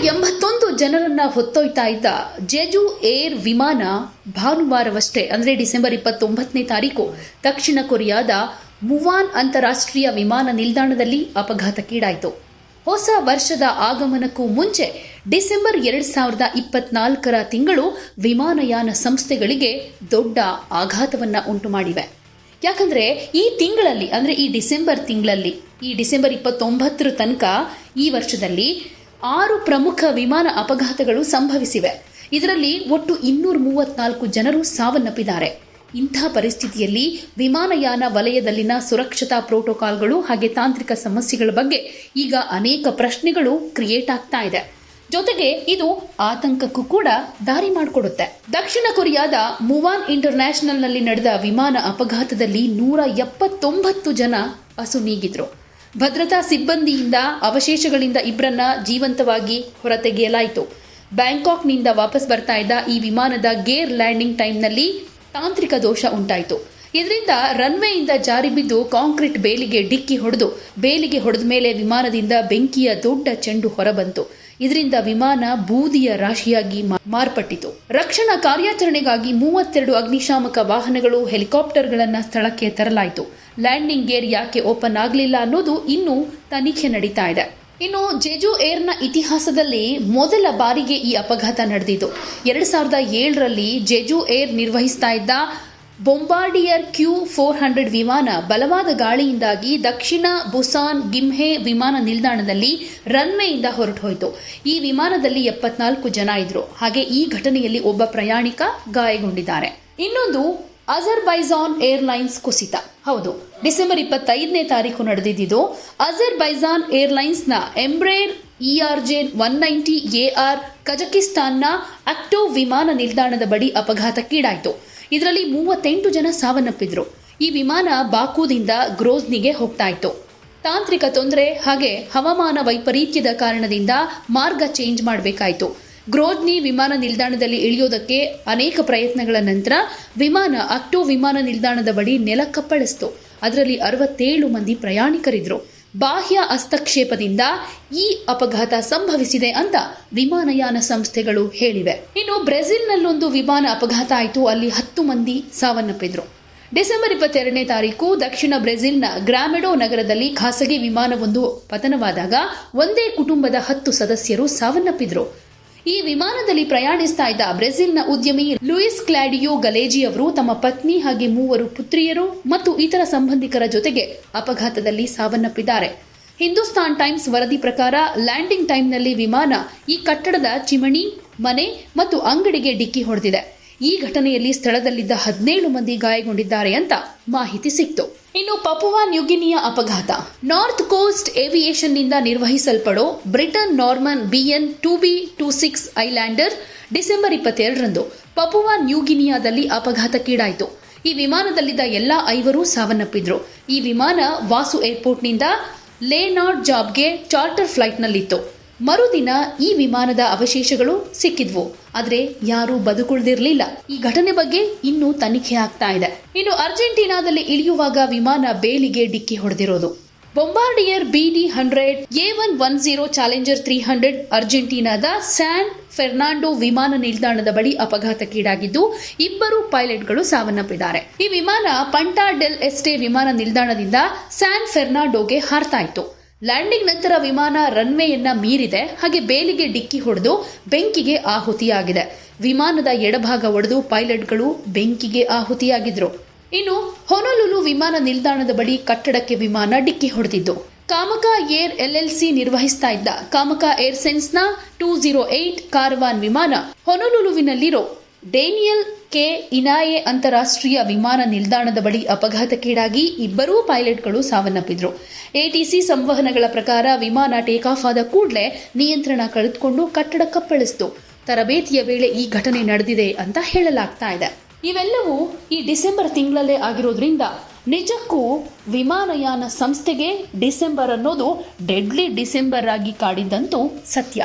ಎಂಬತ್ತೊಂದು ಜನರನ್ನ ಹೊತ್ತೊಯ್ತಾ ಇದ್ದ ಜೆಜು ಏರ್ ವಿಮಾನ ಭಾನುವಾರವಷ್ಟೇ, ಅಂದ್ರೆ ಡಿಸೆಂಬರ್ ಇಪ್ಪತ್ತೊಂಬತ್ತನೇ ತಾರೀಕು, ದಕ್ಷಿಣ ಕೊರಿಯಾದ ಮುವಾನ್ ಅಂತಾರಾಷ್ಟ್ರೀಯ ವಿಮಾನ ನಿಲ್ದಾಣದಲ್ಲಿ ಅಪಘಾತಕ್ಕೀಡಾಯಿತು. ಹೊಸ ವರ್ಷದ ಆಗಮನಕ್ಕೂ ಮುಂಚೆ ಡಿಸೆಂಬರ್ ಎರಡು ಸಾವಿರದ ಇಪ್ಪತ್ನಾಲ್ಕರ ತಿಂಗಳು ವಿಮಾನಯಾನ ಸಂಸ್ಥೆಗಳಿಗೆ ದೊಡ್ಡ ಆಘಾತವನ್ನ ಉಂಟು ಮಾಡಿವೆ. ಯಾಕಂದ್ರೆ ಈ ತಿಂಗಳಲ್ಲಿ, ಅಂದ್ರೆ ಈ ಡಿಸೆಂಬರ್ ತಿಂಗಳಲ್ಲಿ, ಈ ಡಿಸೆಂಬರ್ ಇಪ್ಪತ್ತೊಂಬತ್ತರ ತನಕ ಈ ವರ್ಷದಲ್ಲಿ ಆರು ಪ್ರಮುಖ ವಿಮಾನ ಅಪಘಾತಗಳು ಸಂಭವಿಸಿವೆ. ಇದರಲ್ಲಿ ಒಟ್ಟು ಇನ್ನೂರ ಮೂವತ್ನಾಲ್ಕು ಜನರು ಸಾವನ್ನಪ್ಪಿದ್ದಾರೆ. ಇಂಥ ಪರಿಸ್ಥಿತಿಯಲ್ಲಿ ವಿಮಾನಯಾನ ವಲಯದಲ್ಲಿನ ಸುರಕ್ಷತಾ ಪ್ರೋಟೋಕಾಲ್ಗಳು ಹಾಗೆ ತಾಂತ್ರಿಕ ಸಮಸ್ಯೆಗಳ ಬಗ್ಗೆ ಈಗ ಅನೇಕ ಪ್ರಶ್ನೆಗಳು ಕ್ರಿಯೇಟ್ ಆಗ್ತಾ ಇದೆ. ಜೊತೆಗೆ ಇದು ಆತಂಕಕ್ಕೂ ಕೂಡ ದಾರಿ ಮಾಡಿಕೊಡುತ್ತೆ. ದಕ್ಷಿಣ ಕೊರಿಯಾದ ಮುವಾನ್ ಇಂಟರ್ನ್ಯಾಷನಲ್ನಲ್ಲಿ ನಡೆದ ವಿಮಾನ ಅಪಘಾತದಲ್ಲಿ ನೂರ ಎಪ್ಪತ್ತೊಂಬತ್ತು ಜನ ಅಸುನೀಗಿದ್ರು ಭದ್ರತಾ ಸಿಬ್ಬಂದಿಯಿಂದ ಅವಶೇಷಗಳಿಂದ ಇಬ್ಬರನ್ನ ಜೀವಂತವಾಗಿ ಹೊರತೆಗೆಯಲಾಯಿತು. ಬ್ಯಾಂಕಾಕ್ನಿಂದ ವಾಪಸ್ ಬರ್ತಾ ಇದ್ದ ಈ ವಿಮಾನದ ಗೇರ್ ಲ್ಯಾಂಡಿಂಗ್ ಟೈಮ್ನಲ್ಲಿ ತಾಂತ್ರಿಕ ದೋಷ ಉಂಟಾಯಿತು. ಇದರಿಂದ ರನ್ವೇಯಿಂದ ಜಾರಿ ಬಿದ್ದು ಕಾಂಕ್ರೀಟ್ ಬೇಲಿಗೆ ಡಿಕ್ಕಿ ಹೊಡೆದು, ಬೇಲಿಗೆ ಹೊಡೆದ ಮೇಲೆ ವಿಮಾನದಿಂದ ಬೆಂಕಿಯ ದೊಡ್ಡ ಚೆಂಡು ಹೊರಬಂತು. ಇದರಿಂದ ವಿಮಾನ ಬೂದಿಯ ರಾಶಿಯಾಗಿ ಮಾರ್ಪಟ್ಟಿತು. ರಕ್ಷಣಾ ಕಾರ್ಯಾಚರಣೆಗಾಗಿ ಮೂವತ್ತೆರಡು ಅಗ್ನಿಶಾಮಕ ವಾಹನಗಳು, ಹೆಲಿಕಾಪ್ಟರ್ಗಳನ್ನು ಸ್ಥಳಕ್ಕೆ ತರಲಾಯಿತು. ಲ್ಯಾಂಡಿಂಗ್ ಗೇರ್ ಯಾಕೆ ಓಪನ್ ಆಗಲಿಲ್ಲ ಅನ್ನೋದು ಇನ್ನೂ ತನಿಖೆ ನಡೀತಾ ಇದೆ. ಇನ್ನು ಜೆಜು ಏರ್ನ ಇತಿಹಾಸದಲ್ಲಿ ಮೊದಲ ಬಾರಿಗೆ ಈ ಅಪಘಾತ ನಡೆದಿತ್ತು ಎರಡು ಸಾವಿರದ ಏಳರಲ್ಲಿ ಜೆಜು ಏರ್ ನಿರ್ವಹಿಸ್ತಾ ಇದ್ದ ಬೊಂಬಾರ್ಡಿಯರ್ ಕ್ಯೂ ಫೋರ್ ಹಂಡ್ರೆಡ್ ವಿಮಾನ ಬಲವಾದ ಗಾಳಿಯಿಂದಾಗಿ ದಕ್ಷಿಣ ಬುಸಾನ್ ಗಿಮ್ಹೆ ವಿಮಾನ ನಿಲ್ದಾಣದಲ್ಲಿ ರನ್ವೇಯಿಂದ ಹೊರಟು ಹೋಯಿತು ಈ ವಿಮಾನದಲ್ಲಿ ಎಪ್ಪತ್ನಾಲ್ಕು ಜನ ಇದ್ರು. ಹಾಗೆ ಈ ಘಟನೆಯಲ್ಲಿ ಒಬ್ಬ ಪ್ರಯಾಣಿಕ ಗಾಯಗೊಂಡಿದ್ದಾರೆ. ಇನ್ನೊಂದು ಅಜರ್ಬೈಜಾನ್ ಏರ್ಲೈನ್ಸ್ ಕುಸಿತ. ಹೌದು, ಡಿಸೆಂಬರ್ ಇಪ್ಪತ್ತೈದನೇ ತಾರೀಕು ನಡೆದಿದ್ದು, Azerbaijan ಏರ್ಲೈನ್ಸ್ನ Embraer J one ninety AR ಕಜಕಿಸ್ತಾನ್ನ Aktau ವಿಮಾನ ನಿಲ್ದಾಣದ ಬಳಿ ಅಪಘಾತಕ್ಕೀಡಾಯಿತು. ಇದರಲ್ಲಿ ಮೂವತ್ತೆಂಟು ಜನ ಸಾವನ್ನಪ್ಪಿದ್ರು. ಈ ವಿಮಾನ ಬಾಕೂದಿಂದ ಗ್ರೋಜ್ನಿಗೆ ಹೋಗ್ತಾ ಇತ್ತು ತಾಂತ್ರಿಕ ತೊಂದರೆ, ಹಾಗೆ ಹವಾಮಾನ ವೈಪರೀತ್ಯದ ಕಾರಣದಿಂದ ಮಾರ್ಗ ಚೇಂಜ್ ಮಾಡಬೇಕಾಯಿತು. ಗ್ರೋಜ್ನಿ ವಿಮಾನ ನಿಲ್ದಾಣದಲ್ಲಿ ಇಳಿಯೋದಕ್ಕೆ ಅನೇಕ ಪ್ರಯತ್ನಗಳ ನಂತರ ವಿಮಾನ ಅಕ್ಟೋ ವಿಮಾನ ನಿಲ್ದಾಣದ ಬಳಿ ನೆಲಕ್ಕಪ್ಪಳಿಸ್ತು ಅದರಲ್ಲಿ ಅರವತ್ತೇಳು ಮಂದಿ ಪ್ರಯಾಣಿಕರಿದ್ರು ಬಾಹ್ಯ ಹಸ್ತಕ್ಷೇಪದಿಂದ ಈ ಅಪಘಾತ ಸಂಭವಿಸಿದೆ ಅಂತ ವಿಮಾನಯಾನ ಸಂಸ್ಥೆಗಳು ಹೇಳಿವೆ. ಇನ್ನು ಬ್ರೆಜಿಲ್ನಲ್ಲೊಂದು ವಿಮಾನ ಅಪಘಾತ ಆಯಿತು. ಅಲ್ಲಿ ಹತ್ತು ಮಂದಿ ಸಾವನ್ನಪ್ಪಿದ್ರು. ಡಿಸೆಂಬರ್ ಇಪ್ಪತ್ತೆರಡನೇ ತಾರೀಕು ದಕ್ಷಿಣ ಬ್ರೆಜಿಲ್ನ ಗ್ರಾಮೆಡೋ ನಗರದಲ್ಲಿ ಖಾಸಗಿ ವಿಮಾನವೊಂದು ಪತನವಾದಾಗ ಒಂದೇ ಕುಟುಂಬದ ಹತ್ತು ಸದಸ್ಯರು ಸಾವನ್ನಪ್ಪಿದ್ರು. ಈ ವಿಮಾನದಲ್ಲಿ ಪ್ರಯಾಣಿಸ್ತಾ ಇದ್ದ ಬ್ರೆಜಿಲ್ನ ಉದ್ಯಮಿ ಲೂಯಿಸ್ ಕ್ಲಾಡಿಯೋ ಗಲೇಜಿ ಅವರು ತಮ್ಮ ಪತ್ನಿ ಹಾಗೆ ಮೂವರು ಪುತ್ರಿಯರು ಮತ್ತು ಇತರ ಸಂಬಂಧಿಕರ ಜೊತೆಗೆ ಅಪಘಾತದಲ್ಲಿ ಸಾವನ್ನಪ್ಪಿದ್ದಾರೆ. ಹಿಂದೂಸ್ತಾನ್ ಟೈಮ್ಸ್ ವರದಿ ಪ್ರಕಾರ ಲ್ಯಾಂಡಿಂಗ್ ಟೈಮ್ನಲ್ಲಿ ವಿಮಾನ ಈ ಕಟ್ಟಡದ ಚಿಮಣಿ, ಮನೆ ಮತ್ತು ಅಂಗಡಿಗೆ ಡಿಕ್ಕಿ ಹೊಡೆದಿದೆ. ಈ ಘಟನೆಯಲ್ಲಿ ಸ್ಥಳದಲ್ಲಿದ್ದ ಹದಿನೇಳು ಮಂದಿ ಗಾಯಗೊಂಡಿದ್ದಾರೆ ಅಂತ ಮಾಹಿತಿ ಸಿಕ್ತು. ಇನ್ನು ಪಪುವಾ ನ್ಯೂಗಿನಿಯ ಅಪಘಾತ. ನಾರ್ತ್ ಕೋಸ್ಟ್ ಏವಿಯೇಷನ್ನಿಂದ ನಿರ್ವಹಿಸಲ್ಪಡೋ Britten Norman BN two B two six Islander December ಇಪ್ಪತ್ತೆರಡರಂದು ಪಪುವಾ ನ್ಯೂಗಿನಿಯಾದಲ್ಲಿ ಅಪಘಾತಕ್ಕೀಡಾಯಿತು ಈ ವಿಮಾನದಲ್ಲಿದ್ದ ಎಲ್ಲಾ ಐವರು ಸಾವನ್ನಪ್ಪಿದ್ರು. ಈ ವಿಮಾನ ವಾಸು ಏರ್ಪೋರ್ಟ್ನಿಂದ ಲೇನಾರ್ಡ್ ಜಾಬ್ಗೆ ಚಾರ್ಟರ್ ಫ್ಲೈಟ್ನಲ್ಲಿತ್ತು. ಮರುದಿನ ಈ ವಿಮಾನದ ಅವಶೇಷಗಳು ಸಿಕ್ಕಿದ್ವು. ಆದ್ರೆ ಯಾರೂ ಬದುಕುಳಿದಿರಲಿಲ್ಲ. ಈ ಘಟನೆ ಬಗ್ಗೆ ಇನ್ನೂ ತನಿಖೆ ಆಗ್ತಾ ಇದೆ. ಇನ್ನು ಅರ್ಜೆಂಟೀನಾದಲ್ಲಿ ಇಳಿಯುವಾಗ ವಿಮಾನ ಬೇಲಿಗೆ ಡಿಕ್ಕಿ ಹೊಡೆದಿರೋದು. Bombardier BD hundred, A one one zero Challenger three hundred, ಅರ್ಜೆಂಟೀನಾದ San Fernando ವಿಮಾನ ನಿಲ್ದಾಣದ ಬಳಿ ಅಪಘಾತಕ್ಕೀಡಾಗಿದ್ದು, ಇಬ್ಬರು ಪೈಲಟ್ಗಳು ಸಾವನ್ನಪ್ಪಿದ್ದಾರೆ. ಈ ವಿಮಾನ ಪಂಟಾ ಡೆಲ್ ಎಸ್ಟೆ ವಿಮಾನ ನಿಲ್ದಾಣದಿಂದ ಸ್ಯಾನ್ ಫೆರ್ನಾಂಡೊಗೆ ಹಾರ್ತಾ ಇತ್ತು. ಲ್ಯಾಂಡಿಂಗ್ ನಂತರ ವಿಮಾನ ರನ್ವೇಯನ್ನ ಮೀರಿದೆ. ಹಾಗೆ ಬೇಲಿಗೆ ಡಿಕ್ಕಿ ಹೊಡೆದು ಬೆಂಕಿಗೆ ಆಹುತಿಯಾಗಿದೆ. ವಿಮಾನದ ಎಡಭಾಗ ಒಡೆದು ಪೈಲಟ್ಗಳು ಬೆಂಕಿಗೆ ಆಹುತಿಯಾಗಿದ್ರು. ಇನ್ನು ಹೊನಲುಲು ವಿಮಾನ ನಿಲ್ದಾಣದ ಬಳಿ ಕಟ್ಟಡಕ್ಕೆ ವಿಮಾನ ಡಿಕ್ಕಿ ಹೊಡೆದಿದ್ದು. ಕಾಮಕ ಏರ್ ಎಲ್ಎಲ್ಸಿ ನಿರ್ವಹಿಸ್ತಾ ಇದ್ದ ಕಾಮಕ ಏರ್ಸೆನ್ಸ್ನ ಟೂ ಜೀರೋ ಏಟ್ ಕಾರ್ವಾನ್ ವಿಮಾನ ಹೊನಲುಲುವಿನಲ್ಲಿರೋ ಡೇನಿಯಲ್ ಕೆ ಇನಾಯೆ ಅಂತಾರಾಷ್ಟ್ರೀಯ ವಿಮಾನ ನಿಲ್ದಾಣದ ಬಳಿ ಅಪಘಾತಕ್ಕೀಡಾಗಿ ಇಬ್ಬರೂ ಪೈಲಟ್ಗಳು ಸಾವನ್ನಪ್ಪಿದ್ರು. ಎಟಿಸಿ ಸಂವಹನಗಳ ಪ್ರಕಾರ ವಿಮಾನ ಟೇಕ್ ಆಫ್ ಆದ ಕೂಡಲೇ ನಿಯಂತ್ರಣ ಕಳೆದುಕೊಂಡು ಕಟ್ಟಡ ಕಪ್ಪಳಿಸಿತು. ತರಬೇತಿಯ ವೇಳೆ ಈ ಘಟನೆ ನಡೆದಿದೆ ಅಂತ ಹೇಳಲಾಗ್ತಾ ಇದೆ. ಇವೆಲ್ಲವೂ ಈ ಡಿಸೆಂಬರ್ ತಿಂಗಳಲ್ಲೇ ಆಗಿರೋದ್ರಿಂದ ನಿಜಕ್ಕೂ ವಿಮಾನಯಾನ ಸಂಸ್ಥೆಗೆ ಡಿಸೆಂಬರ್ ಅನ್ನೋದು ಡೆಡ್ಲಿ ಡಿಸೆಂಬರ್ ಆಗಿ ಕಾಡಿದ್ದಂತೂ ಸತ್ಯ.